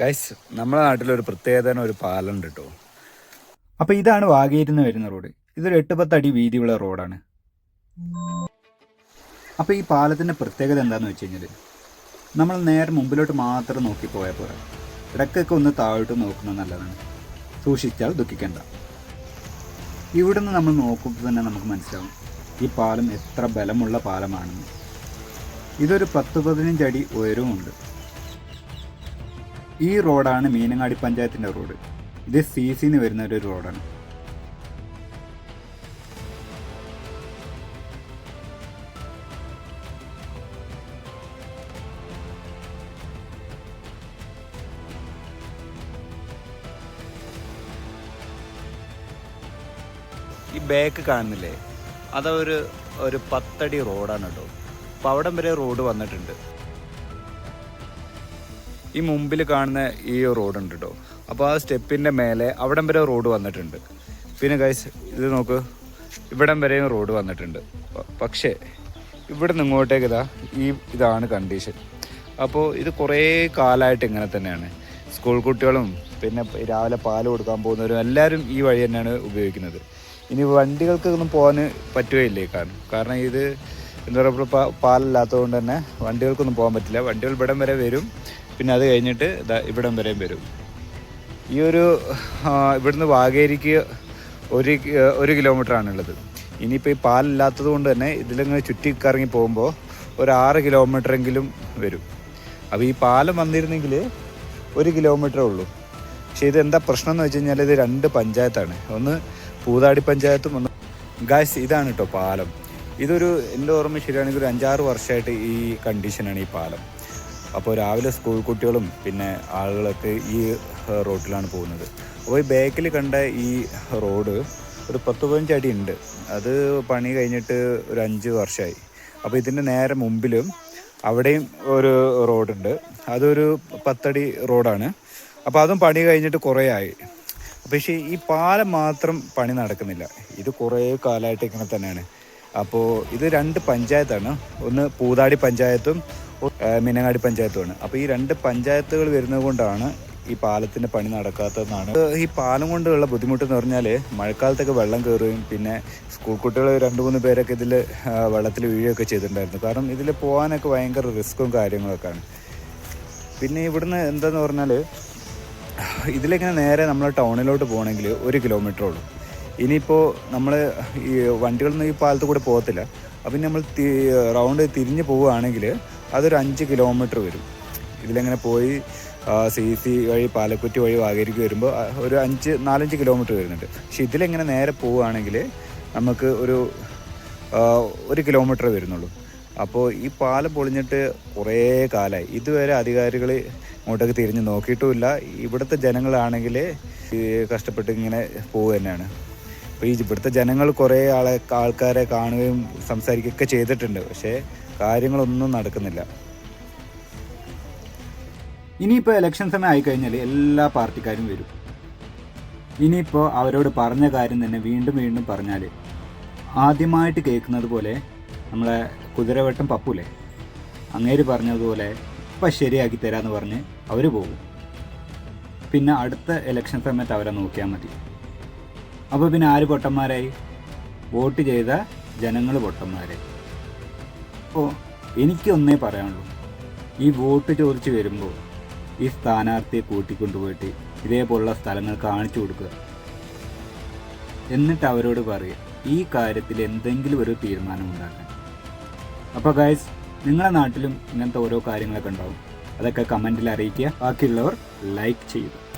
Guys നമ്മുടെ നാട്ടിലൊരു പ്രത്യേകതന ഒരു പാലമുണ്ട് കേട്ടോ അപ്പോൾ ഇതാണ് വാഗേരിന്ന് വരുന്ന റോഡ്. ഇതൊരു എട്ട് പത്ത് അടി വീതിയുള്ള റോഡാണ്. അപ്പോൾ ഈ പാലത്തിന്റെ പ്രത്യേകത എന്താണെന്ന് വെച്ച് കഴിഞ്ഞാൽ നമ്മൾ നേരെ മുമ്പിലോട്ട് മാത്രം നോക്കി പോയാൽ പോരാ. ഇടയ്ക്കൊക്കെ ഒന്ന് താഴോട്ട് നോക്കുന്നത് നല്ലതാണ്. സൂക്ഷിച്ചാൽ ദുഃഖിക്കേണ്ട. ഇവിടുന്ന് നമ്മൾ നോക്കുമ്പോൾ തന്നെ നമുക്ക് മനസ്സിലാവും ഈ പാലം എത്ര ബലമുള്ള പാലമാണെന്ന്. ഇതൊരു പത്ത് പതിനഞ്ച് അടി ഉയരവുമുണ്ട്. ഈ റോഡാണ് മീനങ്ങാടി പഞ്ചായത്തിന്റെ റോഡ്. ഇത് സി സിന്ന് വരുന്ന ഒരു റോഡാണ്. ഈ ബാക്ക് കാണുന്നില്ലേ? അതൊരു ഒരു പത്തടി റോഡാണ് കേട്ടോ. അപ്പോൾ അവിടം വരെ റോഡ് വന്നിട്ടുണ്ട്. ഈ മുമ്പിൽ കാണുന്ന ഈ റോഡ് ഉണ്ട് കേട്ടോ അപ്പോൾ ആ സ്റ്റെപ്പിന്റെ മേലെ അവിടം വരെ റോഡ് വന്നിട്ടുണ്ട്. പിന്നെ ഗൈസ് ഇത് നോക്ക്. ഇവിടം വരെയും റോഡ് വന്നിട്ടുണ്ട്. പക്ഷേ ഇവിടെ നിന്ന് ഇങ്ങോട്ടേക്ക് ഇതാ ഈ ഇതാണ് കണ്ടീഷൻ അപ്പോൾ ഇത് കുറേ കാലമായിട്ട് ഇങ്ങനെ തന്നെയാണ്. സ്കൂൾ കുട്ടികളും പിന്നെ രാവിലെ പാൽ കൊടുക്കാൻ പോകുന്നവരും എല്ലാവരും ഈ വഴി തന്നെയാണ് ഉപയോഗിക്കുന്നത്. ഇനി വണ്ടികൾക്കൊന്നും പോകാൻ പറ്റുകയില്ലേ കാരണം. കാരണം ഇത് എന്താ പറയുക പാലില്ലാത്തത് കൊണ്ട് തന്നെ വണ്ടികൾക്കൊന്നും പോകാൻ പറ്റില്ല. വണ്ടികൾ ഇവിടം വരെ വരും. പിന്നെ അത് കഴിഞ്ഞിട്ട് ഇവിടം വരെയും വരും. ഈ ഒരു ഇവിടുന്ന് വാഗേരിക്ക് ഒരു ഒരു കിലോമീറ്റർ ആണുള്ളത് ഇനിയിപ്പോൾ ഈ പാലില്ലാത്തത് കൊണ്ട് തന്നെ ഇതിലിങ്ങനെ ചുറ്റി കറങ്ങി പോകുമ്പോൾ ഒരു ആറ് കിലോമീറ്റർ എങ്കിലും വരും. അപ്പോൾ ഈ പാലം വന്നിരുന്നെങ്കിൽ ഒരു കിലോമീറ്ററേ ഉള്ളൂ. പക്ഷേ ഇത് എന്താ പ്രശ്നം എന്ന് വെച്ച് കഴിഞ്ഞാൽ ഇത് രണ്ട് പഞ്ചായത്താണ്. ഒന്ന് പൂതാടി പഞ്ചായത്തും ഒന്ന് ഗായ്സ് ഇതാണ് കേട്ടോ പാലം. ഇതൊരു എന്റെ ഓർമ്മ ശരിയാണെങ്കിൽ ഒരു അഞ്ചാറ് വർഷമായിട്ട് ഈ കണ്ടീഷനാണ് ഈ പാലം. അപ്പോൾ രാവിലെ സ്കൂൾ കുട്ടികളും പിന്നെ ആളുകളൊക്കെ ഈ റോട്ടിലാണ് പോകുന്നത്. അപ്പോൾ ഈ ബാക്കിൽ കണ്ട ഈ റോഡ് ഒരു പത്ത് പതിനഞ്ച് അടി ഉണ്ട്. അത് പണി കഴിഞ്ഞിട്ട് ഒരു അഞ്ച് വർഷമായി അപ്പോൾ ഇതിന്റെ നേരെ മുമ്പിലും അവിടെയും ഒരു റോഡുണ്ട് അതൊരു പത്തടി റോഡാണ്. അപ്പോൾ അതും പണി കഴിഞ്ഞിട്ട് കുറേ ആയി. പക്ഷേ ഈ പാലം മാത്രം പണി നടക്കുന്നില്ല. ഇത് കുറേ കാലമായിട്ട് ഇങ്ങനെ തന്നെയാണ്. അപ്പോൾ ഇത് രണ്ട് പഞ്ചായത്താണ്. ഒന്ന് പൂതാടി പഞ്ചായത്തും മീനങ്ങാടി പഞ്ചായത്തുമാണ്. അപ്പോൾ ഈ രണ്ട് പഞ്ചായത്തുകൾ വരുന്നത് കൊണ്ടാണ് ഈ പാലത്തിന്റെ പണി നടക്കാത്തതെന്നാണ്. ഈ പാലം കൊണ്ടുള്ള ബുദ്ധിമുട്ട് എന്ന് പറഞ്ഞാൽ മഴക്കാലത്തൊക്കെ വെള്ളം കയറുകയും പിന്നെ സ്കൂൾ കുട്ടികൾ രണ്ട് മൂന്ന് പേരൊക്കെ ഇതിൽ വെള്ളത്തിൽ വീഴുകയൊക്കെ ചെയ്തിട്ടുണ്ടായിരുന്നു. കാരണം ഇതിൽ പോകാനൊക്കെ ഭയങ്കര റിസ്ക്കും കാര്യങ്ങളൊക്കെയാണ്. പിന്നെ ഇവിടുന്ന് എന്താന്ന് പറഞ്ഞാൽ ഇതിലിങ്ങനെ നേരെ നമ്മൾ ടൗണിലോട്ട് പോകണമെങ്കിൽ ഒരു കിലോമീറ്റർ ഉള്ളൂ. ഇനിയിപ്പോൾ നമ്മൾ ഈ വണ്ടികളൊന്നും ഈ പാലത്ത് കൂടെ പോകത്തില്ല. അപ്പം നമ്മൾ റൗണ്ട് തിരിഞ്ഞ് പോവുകയാണെങ്കിൽ അതൊരു അഞ്ച് കിലോമീറ്റർ വരും. ഇതിലങ്ങനെ പോയി സി സി വഴി പാലക്കുറ്റി വഴി വാഗേരിക്ക് വരുമ്പോൾ ഒരു അഞ്ച് നാലഞ്ച് കിലോമീറ്റർ വരുന്നുണ്ട്. പക്ഷെ ഇതിലെങ്ങനെ നേരെ പോവുകയാണെങ്കിൽ നമുക്ക് ഒരു ഒരു കിലോമീറ്റർ വരുന്നുള്ളൂ. അപ്പോൾ ഈ പാലം പൊളിഞ്ഞിട്ട് കുറേ കാലമായി ഇതുവരെ അധികാരികൾ ഇങ്ങോട്ടേക്ക് തിരിഞ്ഞ് നോക്കിയിട്ടുമില്ല. ഇവിടുത്തെ ജനങ്ങളാണെങ്കിൽ കഷ്ടപ്പെട്ട് ഇങ്ങനെ പോവുക തന്നെയാണ്. അപ്പോൾ ഈ ഇവിടുത്തെ ജനങ്ങൾ കുറേ ആളെ ആൾക്കാരെ കാണുകയും സംസാരിക്കുകയൊക്കെ ചെയ്തിട്ടുണ്ട്. പക്ഷേ കാര്യങ്ങളൊന്നും നടക്കുന്നില്ല. ഇനിയിപ്പോൾ ഇലക്ഷൻ സമയം ആയിക്കഴിഞ്ഞാൽ എല്ലാ പാർട്ടിക്കാരും വരും. ഇനിയിപ്പോൾ അവരോട് പറഞ്ഞ കാര്യം തന്നെ വീണ്ടും വീണ്ടും പറഞ്ഞാൽ ആദ്യമായിട്ട് കേൾക്കുന്നത് പോലെ നമ്മളെ കുതിരവട്ടം പപ്പൂലേ അങ്ങേര് പറഞ്ഞതുപോലെ ഇപ്പം ശരിയാക്കി തരാമെന്ന് പറഞ്ഞ് അവർ പോകും. പിന്നെ അടുത്ത ഇലക്ഷൻ സമയത്ത് അവരെ നോക്കിയാൽ മതി. അപ്പോൾ പിന്നെ ആര് പൊട്ടന്മാരായി? വോട്ട് ചെയ്ത ജനങ്ങൾ പൊട്ടന്മാരായി അപ്പോൾ എനിക്കൊന്നേ പറയാനുള്ളൂ. ഈ വോട്ട് ചോദിച്ച് വരുമ്പോൾ ഈ സ്ഥാനാർത്ഥിയെ കൂട്ടിക്കൊണ്ടുപോയിട്ട് ഇതേപോലുള്ള സ്ഥലങ്ങൾ കാണിച്ചു കൊടുക്കുക. എന്നിട്ട് അവരോട് പറയുക ഈ കാര്യത്തിൽ എന്തെങ്കിലും ഒരു തീരുമാനം ഉണ്ടാക്കാൻ. അപ്പോൾ ഗൈസ് നിങ്ങളുടെ നാട്ടിലും ഇങ്ങനത്തെ ഓരോ കാര്യങ്ങളൊക്കെ ഉണ്ടാവും. അതൊക്കെ കമന്റിൽ അറിയിക്കുക. ബാക്കിയുള്ളവർ ലൈക്ക് ചെയ്യുക.